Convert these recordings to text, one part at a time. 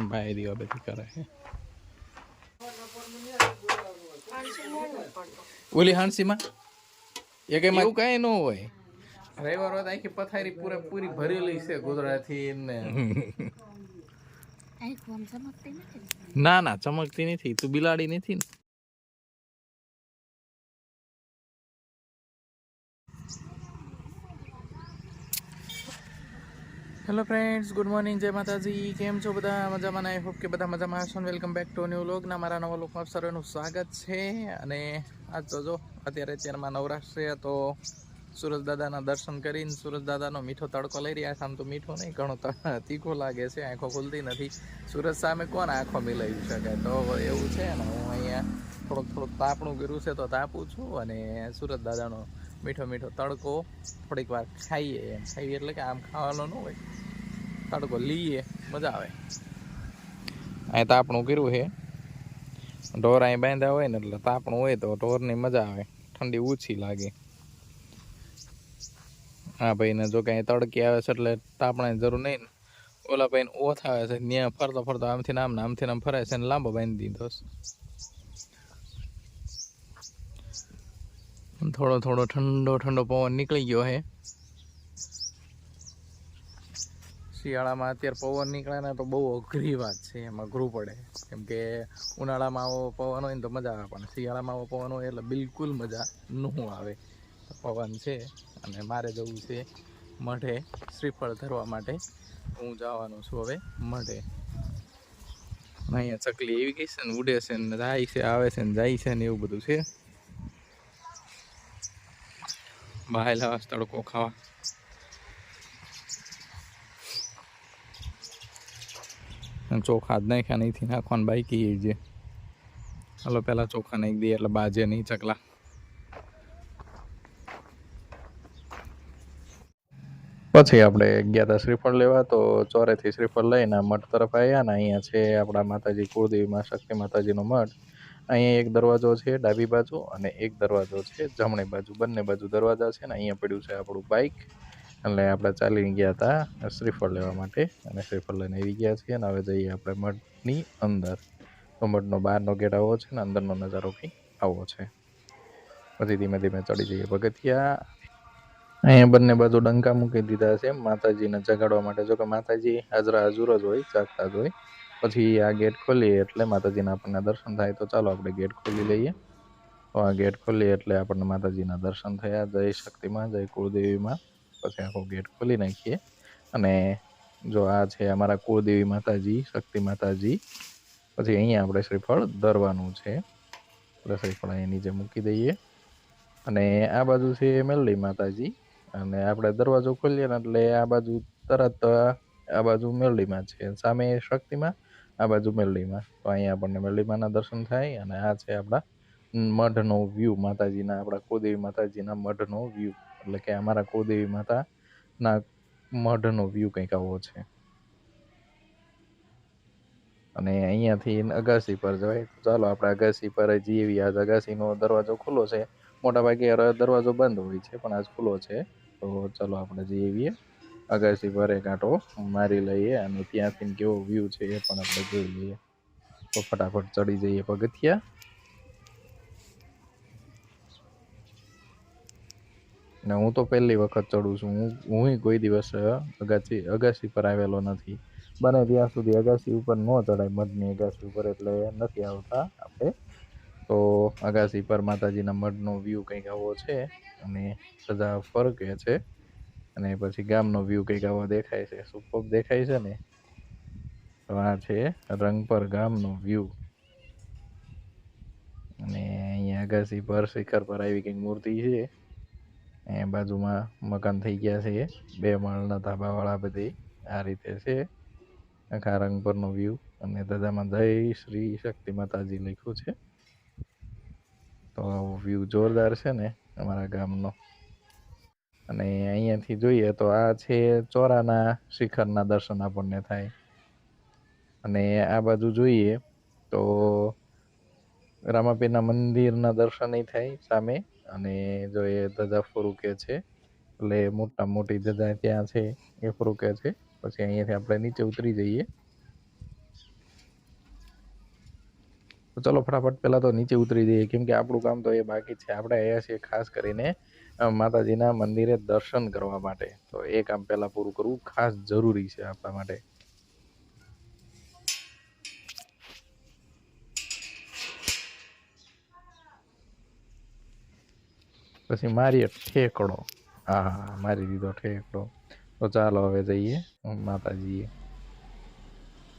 By દીવા બધી કરે છે. ઓલી હાંસીમાં? એ કઈ એવું કઈ ન હોય. રવિવાર હોય તો આખી પથારી પૂરે પૂરી ભરેલી છે ગુજરાતી ને. ના ના ચમકતી નથી. તું બિલાડી નથી ને? હેલો ફ્રેન્ડ્સ ગુડ મોર્નિંગ જય માતાજી કેમ છો બધા? મજામાં આઈ હોપ કે બધા મજામાં ને. વેલકમ બેક ટુ ન્યૂ લોગના મારા નવા લોકમાં સર્વેનું સ્વાગત છે. અને આજ તો જો, અત્યારે અત્યારમાં નવરાશ તો સુરજ દાદાના દર્શન કરીને સુરજ દાદાનો મીઠો તડકો લઈ રહ્યા છે. આમ તો મીઠો નહીં, ઘણો તીખો લાગે છે. આંખો ખુલતી નથી. સુરજ સામે કોણ આંખો મિલાવી શકે? તો એવું છે ને. હું અહીંયા થોડુંક થોડુંક તાપણું કર્યું છે તો તાપું છું અને સુરજ દાદાનો મીઠો મીઠો તડકો થોડીક વાર ખાઈએ એમ. ખાઈએ એટલે કે આમ ખાવાનો ન હોય. તડકો લઈએ મજા આવે. અહીં તાપણું કર્યું છે. ઢોર અહીં બાંધ્યા હોય ને એટલે તાપણું હોય તો ઢોરની મજા આવે. ઠંડી ઓછી લાગે. હા ભાઈ, ને જો કાંઈ તડકી આવે છે એટલે તાપણાની જરૂર નહીં ને. ઓલા ભાઈ ઓથ આવે છે ત્યાં ફરતો ફરતો આમથી આમ આમથી આમ ફરે છે ને લાંબો બાંધી દીધો છે. થોડો થોડો ઠંડો ઠંડો પવન નીકળી ગયો છે શિયાળામાં અત્યારે પવન નીકળે ને તો બહુ અઘરી વાત છે, એમાં અઘરું પડે. કેમ કે ઉનાળામાં આવો પવન હોય ને તો મજા આવે, પણ શિયાળામાં આવો પવન હોય એટલે બિલકુલ મજા ન આવે. પવન છે અને મારે જવું છે મઢે, શ્રીફળ ધરવા માટે. હું જવાનું છું હવે મઢે. અહીંયા ચકલી એવી ગઈ છે ને, ઉડે છે ને, જાય છે, આવે છે ને, જાય છે ને એવું બધું છે. બહાર લાવા તડકો ખાવા. ચોખા જ નાખ્યા નહીંથી નાખવાનું બાઈક એ જે. હાલો પહેલાં ચોખા નાખી દઈએ, એટલે બાજે નહીં ચકલા. પછી આપણે ગયા હતા શ્રીફળ લેવા, તો ચોરેથી શ્રીફળ લઈને મઠ તરફ આવ્યા ને અહીંયા છે આપણા માતાજી કુળદેવીમાં શક્તિ માતાજીનો મઠ. અહીંયા એક દરવાજો છે, ડાબી બાજુ અને એક દરવાજો છે, જમણી બાજુ. બંને બાજુ દરવાજા છે ને અહીંયા પડ્યું છે આપણું બાઇક એટલે આપણે ચાલીને ગયા હતા શ્રીફળ લેવા માટે અને શ્રીફળ લઈને આવી ગયા છીએ અને હવે જઈએ આપણે મઠની અંદર. તો મઠનો બહારનો ગેટ આવો છે ને અંદરનો નજારો કંઈ આવો છે. પછી ધીમે ધીમે ચડી જઈએ પગથિયા અહીંયા બંને બાજુ ડંકા મૂકી દીધા છે, માતાજીને જગાડવા માટે. જો કે માતાજી હાજરા હાજુર જ હોય, જાગતા જ હોય. પછી આ ગેટ ખોલીએ એટલે માતાજીના આપણને દર્શન થાય. તો ચાલો આપણે ગેટ ખોલી લઈએ. તો આ ગેટ ખોલીએ એટલે આપણને માતાજીના દર્શન થયા. જય શક્તિમાં, જય કુળદેવીમાં. પછી આખો ગેટ ખોલી નાખીએ. અને જો આ છે અમારા કુળદેવી માતાજી, શક્તિ માતાજી. પછી અહીંયા આપણે શ્રીફળ ધરવાનું છે. એટલે શ્રીફળ અહીંયા નીચે મૂકી દઈએ. અને આ બાજુ છે મેલડી માતાજી. અને આપણે દરવાજો ખોલીએ ને એટલે આ બાજુ તરત આ બાજુ મેલડીમાં છે. સામે શક્તિમાં આ બાજુ મેલડીમાં તો અહીંયા આપણને મેલડીમાંના દર્શન થાય અને આ છે આપણા મઢનો વ્યૂ માતાજીના આપણા કોદેવી માતાજીના મઢનો વ્યૂ એટલે કે અમારા કોદેવી માતાના મઢનો વ્યૂ કંઈક આવો છે. અને અહીંયાથી અગાસી પર જવાય. ચાલો આપણે અગાસી પર જઈએ આજ અગાસીનો દરવાજો ખુલ્લો છે. મોટાભાગે દરવાજો બંધ હોય છે, પણ આજ ખુલ્લો છે. તો ચાલો આપણે જઈએ અગાસી પર એક આંટો મારી લઈએ અને ત્યાંથી કેવો વ્યૂ છે એ પણ આપણે જોઈ લઈએ. તો ફટાફટ ચડી જઈએ પગથિયા. ને હું તો પહેલી વખત ચડું છું. હું હું કોઈ દિવસ અગાસી અગાસી પર આવેલો નથી. બને ત્યાં સુધી અગાસી ઉપર ન ચડાય મઢની અગાસી ઉપર એટલે નથી આવતા આપણે. તો અગાસી પર માતાજીના મઢનો વ્યૂ કંઈક આવો છે અને સજા ફરકે છે. અને પછી ગામનો વ્યૂ કંઈક આવો દેખાય છે. સુપર દેખાય છે ને? આ છે રંગપર ગામનો વ્યૂ અને અહીંયા અગાસી પર શિખર પર આવી કંઈક મૂર્તિ છે. એ બાજુમાં મકાન થઈ ગયા છે. બે માળના ધાબાવાળા બધી આ રીતે છે. આખા રંગપરનો વ્યૂ અને દાદામાં જય શ્રી શક્તિ માતાજી લખ્યું છે. તો વ્યૂ જોરદાર છે ને અમારા ગામનો. અને અહીંયાથી જોઈએ તો આ છે ચોરાના શિખરના દર્શન આપણને થાય. અને આ બાજુ જોઈએ તો રામાપીરના મંદિરના દર્શન થાય સામે. અને જો એ ધજા ફુરુકે છે, એટલે મોટા મોટી ધજા ત્યાં છે, એ ફુરુકે છે. પછી અહીંયાથી આપણે નીચે ઉતરી જઈએ. તો ચલો ફટાફટ પહેલાં તો નીચે ઉતરી જઈએ. કેમ કે આપણું કામ તો એ બાકી છે. આપણે આવ્યા છીએ ખાસ કરીને માતાજીના મંદિરે દર્શન કરવા માટે. તો એ કામ પહેલાં પૂરું કરવું ખાસ જરૂરી છે આપણા માટે. પછી મારીએ ઠેકડો. હા હા, મારી દીધો ઠેકડો. તો ચાલો હવે જઈએ, માતાજીએ.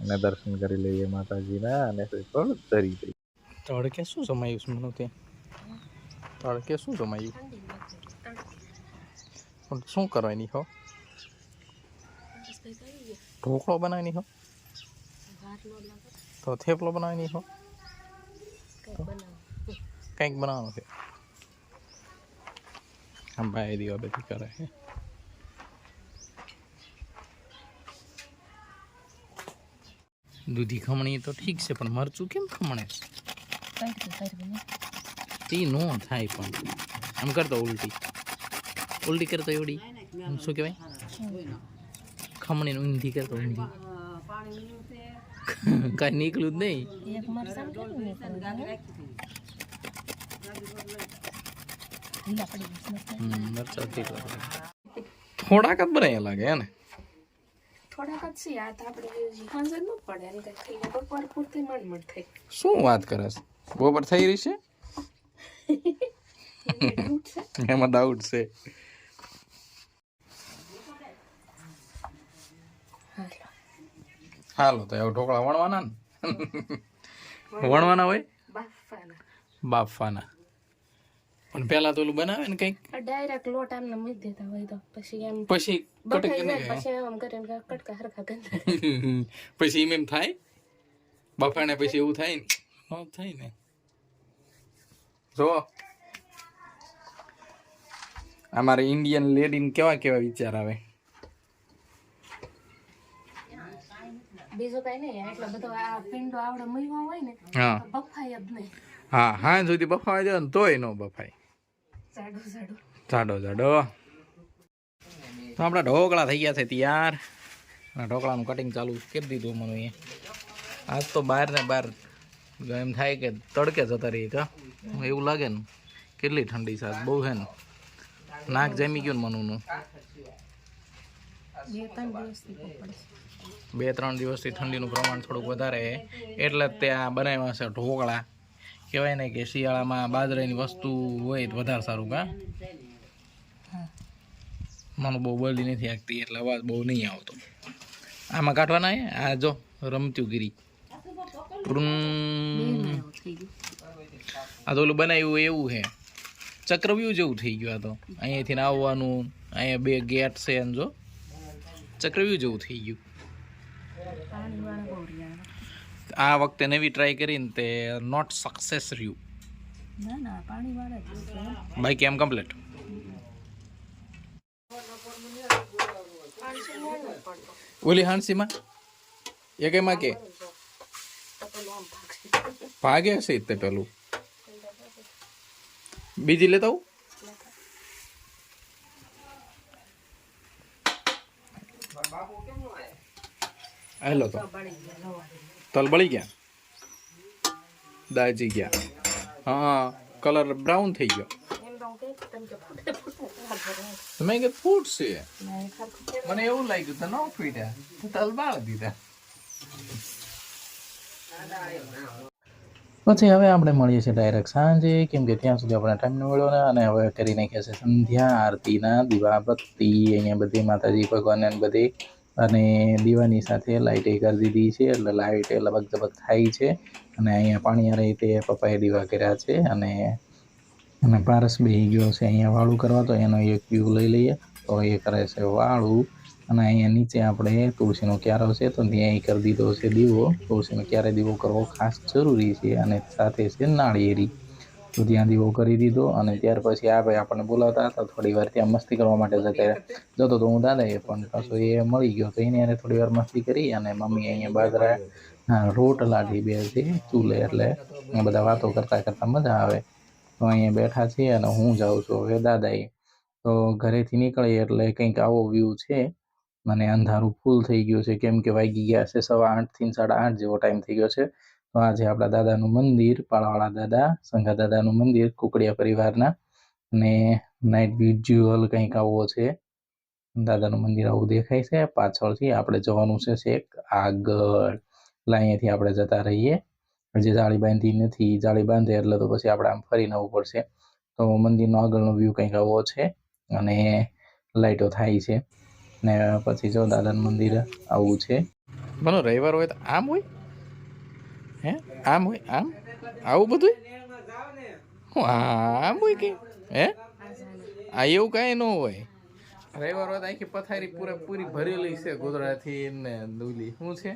અને દર્શન કરી લઈએ માતાજીના અને પણ તરી દઈએ તડકે શું જમાયું છે મને ત્યાં તડકે શું જમાયું? પણ શું કરવાની હો? ઢોકળો બનાવવાની હો? તો થેપલો બનાવવાની હો? કંઈક બનાવવાનું છે. આમ ભાઈ દીવા બધી કરે છે. દૂધી ખમણી તો ઠીક છે પણ મરચું કેમ ખમણે તે નો થાય પણ. આમ કરતો ઉલટી. ઉલટી કરતો એવડી. શું કહેવાય? ખમણી ઊંધી કરતો ઊંધી. કાંઈ નીકળ્યું જ નહીં. મરચાં. થોડાક જ બનાવ્યા લાગે ને? થોડાક જ છે આ તો આપણે હજી ન પડે એમ કંઈક થઈ જાય બપોર પૂરતી માંડ માંડ થઈ. શું વાત કરે છે? બપોર થઈ રહી છે? એમાં ડાઉટ છે? હાલો. તો હવે ઢોકળા વણવાના ને? વણવાના. હોય? બાફાના બાફવાના. પણ પહેલા તો ઓલું બનાવે ને કંઈક ડાયરેક્ટ લોટ આમને મૂકી દેતા હોય તો પછી એમ પછી કટક કરીને પછી એમ કરીને કટકા હરખા ગંધા પછી એમ એમ થાય? બફાણે પછી એવું થાય ને? ન થાય ને. જો. અમારે ઇન્ડિયન લેડીને કેવા કેવા વિચાર આવે? બીજો કઈ નહીં એટલો બધો આ પિંડો આવડે મૂક્યો હોય ને હા. બફાય જ નહીં. હા હા સુધી બફાવા જાય ને તોય ન બફાય. જાડું જાડું તો આપણા ઢોકળા થઈ ગયા છે તૈયાર. અને ઢોકળાનું કટિંગ ચાલુ કરી દીધું મને એ આજ તો બહાર ને બહાર એમ થાય કે તડકે જતા રહીએ કા એવું લાગે ને કેટલી ઠંડી છે આજ બહુ છે ને. નાક જમી ગયું ને મનુનું. બે ત્રણ દિવસથી ઠંડીનું પ્રમાણ થોડુંક વધારે એટલે ત્યાં બનાવ્યા છે ઢોકળા. કહેવાય ને કે શિયાળામાં બાજરાની વસ્તુ હોય તો વધારે સારું કા? મને બહુ બોલી નથી આગતી એટલે અવાજ બહુ નહીં આવતો. આમાં કાઢવાના હે? આ જો, રમત્યું ગીરી. આ તો ઓલું બનાવ્યું એવું છે ચક્રવ્યૂહ જેવું થઈ ગયું આ તો. અહીંયાથી આવવાનું, અહીંયા બે ગેટ છે એમ જો. ચક્રવ્યૂહ જેવું થઈ ગયું. આ વખતે નવી ટ્રાય કરીને તે નોટ સક્સેસ રહ્યું. ના કેમ બાકી એમ કમ્પ્લીટ ઓલી હાંસીમાં? એ કેમાં કે? ભાગે છે તે પેલું. બીજી લેતા આવું? હેલો તો. તલ બળી ગયા દાજી ગયા હા કલર બ્રાઉન થઈ ગયો તમે કે ફૂટે ફૂટે હાલ ભરો. તમે કે ફૂટ છે ના, એ ખરખું કેમ? મને એવું લાગ્યું તો ન ફૂટ્યા તલબાળ દીધા પછી હવે આપણે મળીએ છીએ ડાયરેક્ટ સાંજે કેમ કે ત્યાં સુધી આપણે ટાઈમ ન મળ્યો ને અને હવે કરી નાખ્યા છે સંધ્યા આરતીના દીવાબત્તી અહીંયા બધી માતાજી ભગવાન ને બધી અને દીવાની સાથે લાઇટે કરી દીધી છે. એટલે લાઇટ લબક ધબક થાય છે. અને અહીંયા પાણી રીતે પપ્પાએ દીવા કર્યા છે. અને અને પારસ બેહી ગયો છે અહીંયા વાળું કરવા. તો એનો એક વ્યૂ લઈ લઈએ. તો એ કરે છે વાળું. અને અહીંયા નીચે આપણે તુલસીનો ક્યારો છે. તો ત્યાં એ કરી દીધો છે દીવો. તુલસીનો ક્યારે દીવો કરવો ખાસ જરૂરી છે. અને સાથે છે નાળિયેરી. તો ત્યાંથી એવો કરી દીધો અને ત્યાર પછી આ ભાઈ આપણને બોલાવતા હતા થોડી વાર ત્યાં મસ્તી કરવા માટે જતા રહ્યા જતો તો હું દાદાએ પણ પાછો એ મળી ગયો તો એને એને થોડી વાર મસ્તી કરી અને મમ્મી અહીંયા બાજરા હા, રોટલાથી બે છે ચૂલે એટલે આ બધા વાતો કરતા કરતા મજા આવે. તો અહીંયા બેઠા છીએ અને હું જાઉં છું હવે દાદાએ. તો ઘરેથી નીકળી એટલે કંઈક આવો વ્યૂ છે. મને અંધારું ફૂલ થઈ ગયું છે કેમ કે વાગી ગયા છે સવા આઠથી સાડા આઠ જેવો ટાઈમ થઈ ગયો છે. તો આ છે આપણા દાદાનું મંદિર, પાળાવાળા દાદા સંઘા દાદાનું મંદિર, કુકડિયા પરિવારના. ને નાઇટ વિઝ્યુઅલ કંઈક આવો છે. દાદાનું મંદિર આવું દેખાય છે. પાછળથી આપણે જવાનું છે શેક આગળ. એટલે અહીંયાથી આપણે જતા રહીએ. જે જાળી બાંધી નથી. જાળી બાંધે એટલે તો પછી આપણે આમ ફરીને આવવું પડશે. તો મંદિરનો આગળનો વ્યૂ કંઈક આવો છે. અને લાઈટો થાય છે. ને પછી જો દાદાનું મંદિર આવું છે. મને રવિવાર હોય તો આમ હોય? હે? આમ હોય? આમ? આવું બધું હું આમ હોય કે? હે? આ એવું કાંઈ ન હોય. રવિવાર વાત આખી પથારી પૂરેપૂરી ભરેલી છે ગોદડાથી ને દૂલી. શું છે?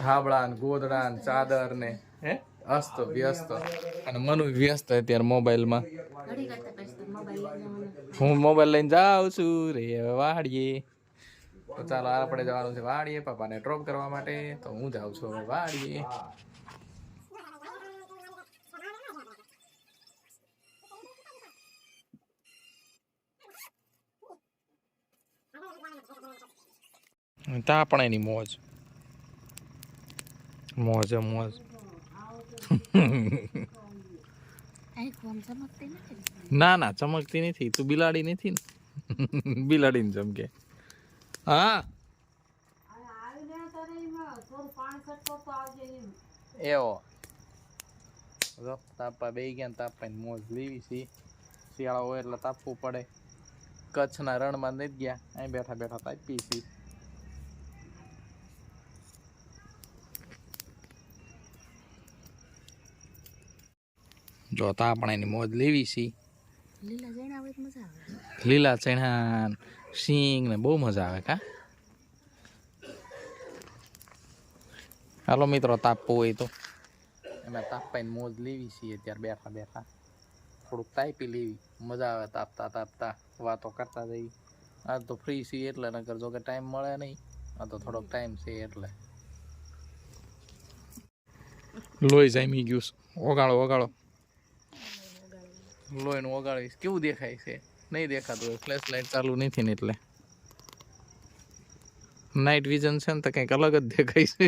ધાબળા ને ગોદડા ને ચાદર ને, હે? અસ્ત, વ્યસ્ત. અને મનુ વ્યસ્ત અત્યારે મોબાઈલમાં. હું મોબાઈલ લઈને જાઉં છું. રે વાડીએ. તો ચાલો, આપણે જવાનું છે વાડીએ પપ્પાને ડ્રોપ કરવા માટે. તો હું જાઉં છું વાડીએ. તા પણ એની મોજ. મોજ મોજ. ને. ના ના ચમકતી નથી. તું બિલાડી નથી ને? બિલાડીને ચમકે. હા? એવો. તાપા બે ગયા ને તાપા મોજ લેવી છે. શિયાળો હોય એટલે તાપવું પડે. કચ્છના રણમાં નહીં ગયા. અહીં બેઠા બેઠા તાપી છીએ જો આપણે એની મોજ લેવી છે. લીલા ચણા સિંગ ને બહુ મજા આવે કા? હાલો મિત્રો તાપવું હોય તો. અમે તાપાઈને મોજ લેવી છીએ અત્યારે બેઠા બેઠા. થોડુંક તાપી લેવી. મજા આવે તાપતા તાપતા. વાતો કરતા જઈ આ તો ફ્રી છીએ એટલે નકર જો કે ટાઈમ મળે નહીં, આ તો થોડોક ટાઈમ છે એટલે. લોહી જામી ગયું ઓગાળો ઓગાળો ઓગાળો. લોહીનું ઓગાળીશ. કેવું દેખાય છે? નહીં દેખાતું હોય. ફ્લેશ લાઇટ ચાલુ નથી ને એટલે. નાઇટ વિઝન છે ને તો કંઈક અલગ જ દેખાય છે.